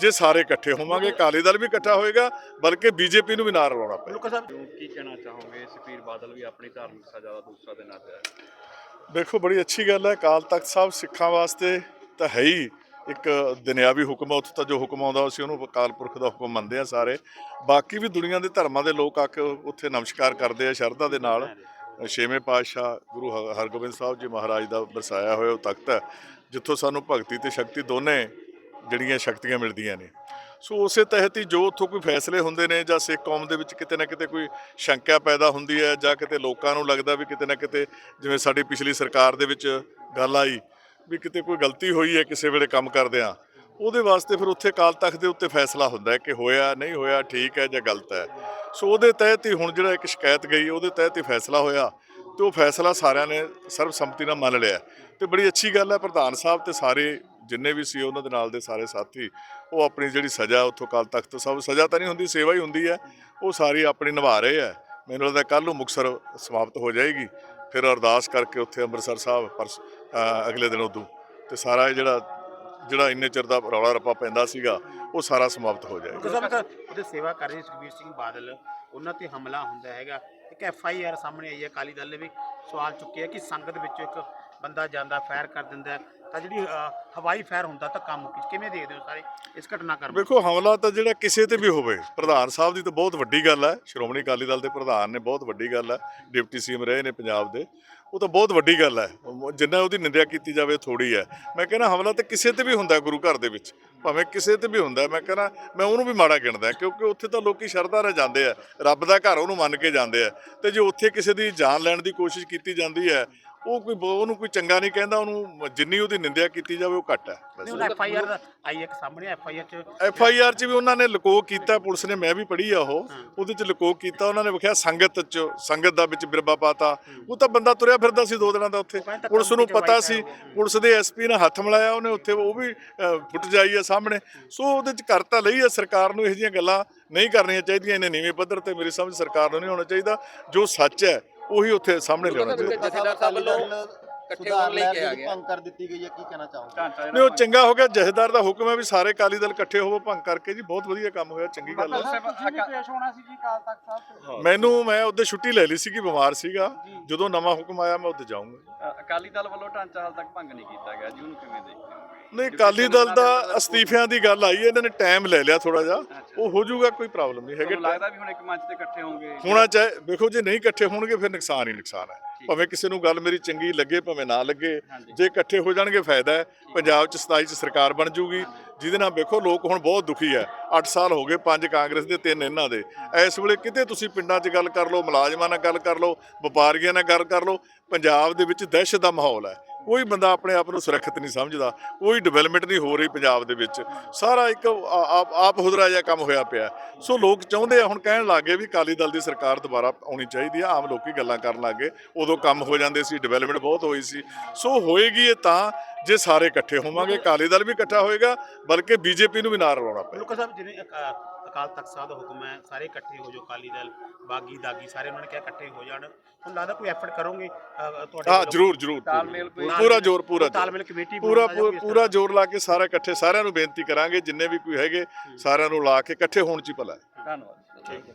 ਜੇ ਸਾਰੇ ਇਕੱਠੇ ਹੋਵਾਂਗੇ ਅਕਾਲੀ ਦਲ ਵੀ ਇਕੱਠਾ ਹੋਏਗਾ ਬਲਕਿ ਬੀਜੇਪੀ ਨੂੰ ਵੀ ਨਾਲ ਰਲਾਉਣਾ ਪਏਗਾ। ਕੀ ਕਹਿਣਾ ਚਾਹੋਗੇ? ਸੁਖਬੀਰ ਬਾਦਲ ਵੀ ਆਪਣੀ ਧਾਰਮਿਕ ਸਜ਼ਾ ਦਾ ਦੂਸਰਾ ਦਿਨ ਅੱਜ ਹੈ ਦੇਖੋ ਬੜੀ ਅੱਛੀ ਗੱਲ ਹੈ। ਅਕਾਲ ਤਖਤ ਸਾਹਿਬ ਸਿੱਖਾਂ ਵਾਸਤੇ ਤਾਂ ਹੈ ਹੀ ਇੱਕ ਦੁਨਿਆਵੀ ਹੁਕਮ ਹੈ। ਉੱਥੇ ਤਾਂ ਜੋ ਹੁਕਮ ਆਉਂਦਾ ਅਸੀਂ ਉਹਨੂੰ ਅਕਾਲ ਪੁਰਖ ਦਾ ਹੁਕਮ ਮੰਨਦੇ ਆ ਸਾਰੇ। ਬਾਕੀ ਵੀ ਦੁਨੀਆ ਦੇ ਧਰਮਾਂ ਦੇ ਲੋਕ ਆ ਕੇ ਉੱਥੇ ਨਮਸਕਾਰ ਕਰਦੇ ਆ ਸ਼ਰਧਾ ਦੇ ਨਾਲ। ਛੇਵੇਂ ਪਾਤਸ਼ਾਹ ਗੁਰੂ ਹਰਗੋਬਿੰਦ ਸਾਹਿਬ ਜੀ ਮਹਾਰਾਜ ਦਾ ਵਰਸਾਇਆ ਹੋਇਆ ਉਹ ਤਖਤ ਹੈ ਜਿੱਥੋਂ ਸਾਨੂੰ ਭਗਤੀ ਤੇ ਸ਼ਕਤੀ ਦੋਨੇ ਜਿਹੜੀਆਂ ਸ਼ਕਤੀਆਂ ਮਿਲਦੀਆਂ ਨੇ। ਸੋ ਉਸੇ ਤਹਿਤ ਹੀ ਜੋ ਉੱਥੋਂ ਕੋਈ ਫੈਸਲੇ ਹੁੰਦੇ ਨੇ ਜਾਂ ਸਿੱਖ ਕੌਮ ਦੇ ਵਿੱਚ ਕਿਤੇ ਨਾ ਕਿਤੇ ਕੋਈ ਸ਼ੰਕਾ ਪੈਦਾ ਹੁੰਦੀ ਹੈ ਜਾਂ ਕਿਤੇ ਲੋਕਾਂ ਨੂੰ ਲੱਗਦਾ ਵੀ ਕਿਤੇ ਨਾ ਕਿਤੇ ਜਿਵੇਂ ਸਾਡੀ ਪਿਛਲੀ ਸਰਕਾਰ ਦੇ ਵਿੱਚ ਗੱਲ ਆਈ ਵੀ ਕਿਤੇ ਕੋਈ ਗਲਤੀ ਹੋਈ ਹੈ ਕਿਸੇ ਵੇਲੇ ਕੰਮ ਕਰਦਿਆਂ, ਉਹਦੇ ਵਾਸਤੇ ਫਿਰ ਉੱਥੇ ਅਕਾਲ ਤਖਤ ਦੇ ਉੱਤੇ ਫੈਸਲਾ ਹੁੰਦਾ ਹੈ ਕਿ ਹੋਇਆ, ਨਹੀਂ ਹੋਇਆ, ਠੀਕ ਹੈ ਜਾਂ ਗਲਤ ਹੈ। ਸੋ ਉਹਦੇ ਤਹਿਤ ਹੀ ਹੁਣ ਜਿਹੜਾ ਇੱਕ ਸ਼ਿਕਾਇਤ ਗਈ, ਉਹਦੇ ਤਹਿਤ ਹੀ ਫੈਸਲਾ ਹੋਇਆ ਤੇ ਉਹ ਫੈਸਲਾ ਸਾਰਿਆਂ ਨੇ ਸਰਬਸੰਮਤੀ ਨਾਲ ਮੰਨ ਲਿਆ। ਤੇ ਬੜੀ ਅੱਛੀ ਗੱਲ ਹੈ, ਪ੍ਰਧਾਨ ਸਾਹਿਬ ਤੇ ਸਾਰੇ ਜਿੰਨੇ ਵੀ ਸੀ ਉਹਨਾਂ ਦੇ ਨਾਲ ਦੇ ਸਾਰੇ ਸਾਥੀ, ਉਹ ਆਪਣੀ ਜਿਹੜੀ ਸਜ਼ਾ ਉੱਥੋਂ ਅਕਾਲ ਤਖਤ ਤੋਂ ਸਭ ਸਜ਼ਾ ਤਾਂ ਨਹੀਂ ਹੁੰਦੀ, ਸੇਵਾ ਹੀ ਹੁੰਦੀ ਹੈ। ਉਹ ਸਾਰੀ ਆਪਣੀ ਨਿਭਾ ਰਹੇ ਹੈ। ਮੈਨੂੰ ਲੱਗਦਾ ਕੱਲ ਨੂੰ ਮੁਕਸਰ ਸਮਾਪਤ ਹੋ ਜਾਏਗੀ। ਫਿਰ ਅਰਦਾਸ ਕਰਕੇ ਉੱਥੇ ਅੰਮ੍ਰਿਤਸਰ ਸਾਹਿਬ ਪਰਸ ਅਗਲੇ ਦਿਨ ਉਦੋਂ। ਤੇ ਸਾਰਾ ਜਿਹੜਾ ਜਿਹੜਾ ਇੰਨੇ ਚਿਰ ਦਾ ਰੌਲਾ ਰੱਪਾ ਪੈਂਦਾ ਸੀਗਾ, ਉਹ ਸਾਰਾ ਸਮਾਪਤ ਹੋ ਜਾਏਗਾ। ਉਹਦੇ ਸੇਵਾ ਕਰ ਰਹੇ ਸੁਖਬੀਰ ਸਿੰਘ ਬਾਦਲ। ਉਹਨਾਂ ਤੇ ਹਮਲਾ ਹੁੰਦਾ ਹੈਗਾ। ਇੱਕ ਐਫ ਆਈ ਆਰ ਸਾਹਮਣੇ ਆਈ ਹੈ, ਅਕਾਲੀ ਦਲ ਨੇ ਵੀ ਸਵਾਲ ਚੁੱਕਿਆ ਕਿ ਸੰਗਤ ਵਿੱਚ ਇੱਕ ਬੰਦਾ ਜਾਂਦਾ, ਫਾਇਰ ਕਰ ਦਿੰਦਾ ਤਾਂ ਜਿਹੜੀ ਹਵਾਈ ਫਾਇਰ ਹੁੰਦਾ ਤਾਂ ਕੰਮ ਕਿਵੇਂ ਦੇਖਦੇ ਹੋ ਸਾਰੇ ਇਸ ਘਟਨਾਕ੍ਰਮ ਨੂੰ? ਵੇਖੋ, ਹਮਲਾ ਤਾਂ ਜਿਹੜਾ ਕਿਸੇ ਤੇ ਵੀ ਹੋਵੇ, ਪ੍ਰਧਾਨ ਸਾਹਿਬ ਦੀ ਤਾਂ ਬਹੁਤ ਵੱਡੀ ਗੱਲ ਹੈ, ਸ਼੍ਰੋਮਣੀ ਅਕਾਲੀ ਦਲ ਦੇ ਪ੍ਰਧਾਨ ਨੇ ਬਹੁਤ ਵੱਡੀ ਗੱਲ ਹੈ, ਡਿਪਟੀ ਸੀਐਮ ਰਹੇ ਨੇ ਪੰਜਾਬ ਦੇ, ਉਹ ਤਾਂ ਬਹੁਤ ਵੱਡੀ ਗੱਲ ਹੈ ਜਿੰਨਾ ਉਹਦੀ ਨਿੰਦਿਆ ਕੀਤੀ ਜਾਵੇ ਥੋੜੀ ਹੈ ਮੈਂ ਕਹਿੰਦਾ ਹਮਲਾ ਤਾਂ ਕਿਸੇ ਤੇ ਵੀ ਹੁੰਦਾ ਗੁਰੂ ਘਰ ਦੇ ਵਿੱਚ, ਭਾਵੇਂ ਕਿਸੇ ਤੇ ਵੀ ਹੁੰਦਾ ਮੈਂ ਕਹਿੰਦਾ, ਮੈਂ ਉਹਨੂੰ ਵੀ ਮਾੜਾ ਗਿਣਦਾ ਕਿਉਂਕਿ ਉੱਥੇ ਤਾਂ ਲੋਕੀ ਸ਼ਰਧਾ ਨਾਲ ਜਾਂਦੇ ਆ ਰੱਬ ਦਾ ਘਰ ਉਹਨੂੰ ਮੰਨ ਕੇ ਜਾਂਦੇ ਆ ਤੇ ਜੇ ਉੱਥੇ ਕਿਸੇ ਦੀ ਜਾਨ ਲੈਣ ਦੀ ਕੋਸ਼ਿਸ਼ ਕੀਤੀ ਜਾਂਦੀ ਹੈ ਉਹ ਕੋਈ ਉਹਨੂੰ ਕੋਈ ਚੰਗਾ ਨਹੀਂ ਕਹਿੰਦਾ ਉਹਨੂੰ ਜਿੰਨੀ ਉਹਦੀ ਨਿੰਦਿਆ ਕੀਤੀ ਜਾਵੇ ਉਹ ਘੱਟ ਹੈ। ਨਹੀਂ, ਐਫ ਆਈ ਆਰ ਆਈ ਇੱਕ ਸਾਹਮਣੇ ਐਫ ਆਈ ਆਰ ਚ ਐਫ ਆਈ ਆਰ ਚ ਵੀ ਉਹਨਾਂ ਨੇ ਲਕੋ ਕੀਤਾ ਪੁਲਿਸ ਨੇ ਮੈਂ ਵੀ ਪੜ੍ਹੀ ਆ ਉਹ ਉਹਦੇ ਚ ਲਕੋ ਕੀਤਾ ਉਹਨਾਂ ਨੇ ਵਿਖਿਆ ਸੰਗਤ ਚ ਸੰਗਤ ਦਾ ਵਿੱਚ ਬਿਰਬਾ ਪਾਤਾ। ਉਹ ਤਾਂ ਬੰਦਾ ਤੁਰਿਆ ਫਿਰਦਾ ਸੀ ਦੋ ਦਿਨਾਂ ਦਾ ਉੱਥੇ। ਪੁਲਿਸ ਨੂੰ ਪਤਾ ਸੀ ਪੁਲਿਸ ਦੇ ਐਸਪੀ ਨੇ ਹੱਥ ਮਿਲਾਇਆ ਉਹਨੇ ਉੱਥੇ ਉਹ ਵੀ ਫੁੱਟ ਜਾਈ ਆ ਸਾਹਮਣੇ। ਸੋ ਉਹਦੇ ਚ ਕਰ ਤਾਂ ਲਈ ਆ ਸਰਕਾਰ ਨੂੰ ਇਹੋ ਜਿਹੀਆਂ ਗੱਲਾਂ ਨਹੀਂ ਕਰਨੀਆਂ ਚਾਹੀਦੀਆਂ ਇਹਨੇ ਨੀਵੇਂ ਪੱਧਰ ਤੇ ਮੇਰੀ ਸਮਝ ਸਰਕਾਰ ਨੂੰ ਨਹੀਂ ਹੋਣਾ ਚਾਹੀਦਾ। ਜੋ ਸੱਚ ਹੈ ਉਹੀ ਉੱਥੇ ਸਾਹਮਣੇ ਲਿਆਉਣਾ ਚਾਹੀਦਾ। ਜਥੇਦਾਰ ਸਾਹਿਬ ਵੱਲੋਂ ਇਕੱਠੇ ਹੋਣ ਲਈ ਕਿਹਾ ਗਿਆ। ਭੰਗ ਕਰ ਦਿੱਤੀ ਗਈ ਹੈ ਕੀ ਕਹਿਣਾ ਚਾਹੋਗੇ? ਨਹੀਂ ਉਹ ਚੰਗਾ ਹੋ ਗਿਆ। ਜਥੇਦਾਰ ਦਾ ਹੁਕਮ ਹੈ ਵੀ ਸਾਰੇ ਅਕਾਲੀ ਦਲ ਇਕੱਠੇ ਹੋਵੋ ਭੰਗ ਕਰਕੇ ਜੀ। ਬਹੁਤ ਵਧੀਆ ਕੰਮ ਹੋਇਆ ਚੰਗੀ ਗੱਲ ਹੈ। ਪੇਸ਼ ਹੋਣਾ ਸੀ ਜੀ ਕਾਲ ਤੱਕ ਸਾਹਿਬ ਮੈਨੂੰ ਮੈਂ ਉਹਦੇ ਛੁੱਟੀ ਲੈ ਲਈ ਸੀਗੀ ਬਿਮਾਰ ਸੀਗਾ। ਜਦੋਂ ਨਵਾਂ ਹੁਕਮ ਆਇਆ ਮੈਂ ਉੱਥੇ ਜਾਊਂਗਾ। ਅਕਾਲੀ ਦਲ ਵੱਲੋਂ ਢਾਂਚਾ ਹਾਲ ਤੱਕ ਭੰਗ ਨਹੀਂ ਕੀਤਾ ਗਿਆ। ਜੀ ਉਹਨੂੰ ਕਿਵੇਂ ਦੇਖਦੇ ਹੋ? ਨਹੀਂ ਅਕਾਲੀ ਦਲ ਦਾ ਅਸਤੀਫਿਆਂ ਦੀ ਗੱਲ ਆਈ ਹੈ, ਇਹਨਾਂ ਨੇ ਟਾਈਮ ਲੈ ਲਿਆ ਥੋੜਾ ਜਿਹਾ। ਉਹ ਹੋ ਜਾਊਗਾ ਕੋਈ ਪ੍ਰੋਬਲਮ ਨਹੀਂ ਹੈਗੇ। ਤੁਹਾਨੂੰ ਲੱਗਦਾ ਵੀ ਹੁਣ ਇੱਕ ਮੰਚ ਤੇ ਇਕੱਠੇ ਹੋਣਗੇ? ਹੋਣਾ ਚਾਹੇ ਵੇਖੋ ਜੇ ਨਹੀਂ ਇਕੱਠੇ ਹੋਣਗੇ ਫਿਰ ਨੁਕਸਾਨ ਹੀ ਨੁਕਸਾਨ ਹੈ। ਭਾਵੇਂ ਕਿਸੇ ਨੂੰ ਗੱਲ ਮੇਰੀ ਚੰਗੀ ਲੱਗੇ ਭਾਵੇਂ ਨਾ ਲੱਗੇ ਜੇ ਇਕੱਠੇ ਹੋ ਜਾਣਗੇ ਫਾਇਦਾ ਹੈ। ਪੰਜਾਬ ਚ 27 ਚ ਸਰਕਾਰ ਬਣ ਜੂਗੀ ਜਿਹਦੇ ਨਾਲ ਵੇਖੋ ਲੋਕ ਹੁਣ ਬਹੁਤ ਦੁਖੀ ਹੈ। 8 ਸਾਲ ਹੋ ਗਏ ਪੰਜ ਕਾਂਗਰਸ ਦੇ ਤਿੰਨ ਇਹਨਾਂ ਦੇ। ਇਸ ਵੇਲੇ ਕਿਤੇ ਤੁਸੀਂ ਪਿੰਡਾਂ 'ਚ ਗੱਲ ਕਰ ਲਓ ਮੁਲਾਜ਼ਮਾਂ ਨਾਲ ਗੱਲ ਕਰ ਲਓ ਵਪਾਰੀਆਂ ਨਾਲ ਗੱਲ ਕਰ ਲਓ ਪੰਜਾਬ ਦੇ ਵਿੱਚ ਦਹਿਸ਼ਤ ਦਾ ਮਾਹੌਲ ਹੈ। ਕੋਈ ਬੰਦਾ ਆਪਣੇ ਆਪ ਨੂੰ ਸੁਰੱਖਿਅਤ ਨਹੀਂ ਸਮਝਦਾ, ਕੋਈ ਡਿਵੈਲਪਮੈਂਟ ਨਹੀਂ ਹੋ ਰਹੀ ਪੰਜਾਬ ਦੇ ਵਿੱਚ। ਸਾਰਾ ਇੱਕ ਆਪ ਆਪ ਹੁਦਰਾ ਜਿਹਾ ਕੰਮ ਹੋਇਆ ਪਿਆ। ਸੋ ਲੋਕ ਚਾਹੁੰਦੇ ਆ, ਹੁਣ ਕਹਿਣ ਲੱਗੇ ਵੀ ਅਕਾਲੀ ਦਲ ਦੀ ਸਰਕਾਰ ਦੁਬਾਰਾ ਆਉਣੀ ਚਾਹੀਦੀ ਆ, ਆਮ ਲੋਕੀ ਗੱਲਾਂ ਕਰਨ ਲੱਗੇ ਉਦੋਂ ਕੰਮ ਹੋ ਜਾਂਦੇ ਸੀ ਡਿਵੈਲਪਮੈਂਟ ਬਹੁਤ ਹੋਈ ਸੀ। ਸੋ ਹੋਏਗੀ ਇਹ ਤਾਂ ਜੇ ਸਾਰੇ ਇਕੱਠੇ ਹੋਵਾਂਗੇ, ਅਕਾਲੀ ਦਲ ਵੀ ਇਕੱਠਾ ਹੋਏਗਾ, ਬਲਕਿ ਬੀਜੇਪੀ ਨੂੰ ਵੀ ਨਾਲ ਰਲਾਉਣਾ ਪਏਗਾ। ਸਾਹਿਬ, ਜਿਵੇਂ ਅਕਾਲ ਤਖਤ ਸਾਹਿਬ ਦਾ ਹੁਕਮ ਹੈ ਸਾਰੇ ਇਕੱਠੇ ਹੋ ਜਾਓ ਅਕਾਲੀ ਦਲ ਬਾਗੀ ਦਾਗੀ ਸਾਰੇ ਉਹਨਾਂ ਨੇ ਕਿਹਾ ਇਕੱਠੇ ਹੋ ਜਾਣ ਹੁਣ ਲੱਗਦਾ ਕੋਈ ਐਫਰਟ ਕਰੋਗੇ ਅ, ਤੁਹਾਡੇ ਹਾਂ ਵੱਲੋਂ? ਜਰੂਰ ਜਰੂਰ ਤਾਲਮੇਲ ਕੋਈ- ਪੂਰਾ ਜ਼ੋਰ ਪੂਰਾ ਜ਼ੋਰ। ਤਾਲਮੇਲ ਕਮੇਟੀ ਪੂਰਾ ਬਣਾਉਣਾ ਜਾਂ ਕੋਈ ਇਸ ਪੂਰਾ ਤਰ੍ਹਾਂ? ਜ਼ੋਰ ਲਾ ਕੇ ਸਾਰੇ ਇਕੱਠੇ ਸਾਰਿਆਂ ਨੂੰ ਬੇਨਤੀ ਕਰਾਂਗੇ ਜਿੰਨੇ ਵੀ ਕੋਈ ਹੈਗੇ ਸਾਰਿਆਂ ਨੂੰ ਲਾ ਕੇ ਇਕੱਠੇ ਹੋਣ ਚ ਹੀ ਭਲਾ ਹੈ ਧੰਨਵਾਦ ਠੀਕ ਹੈ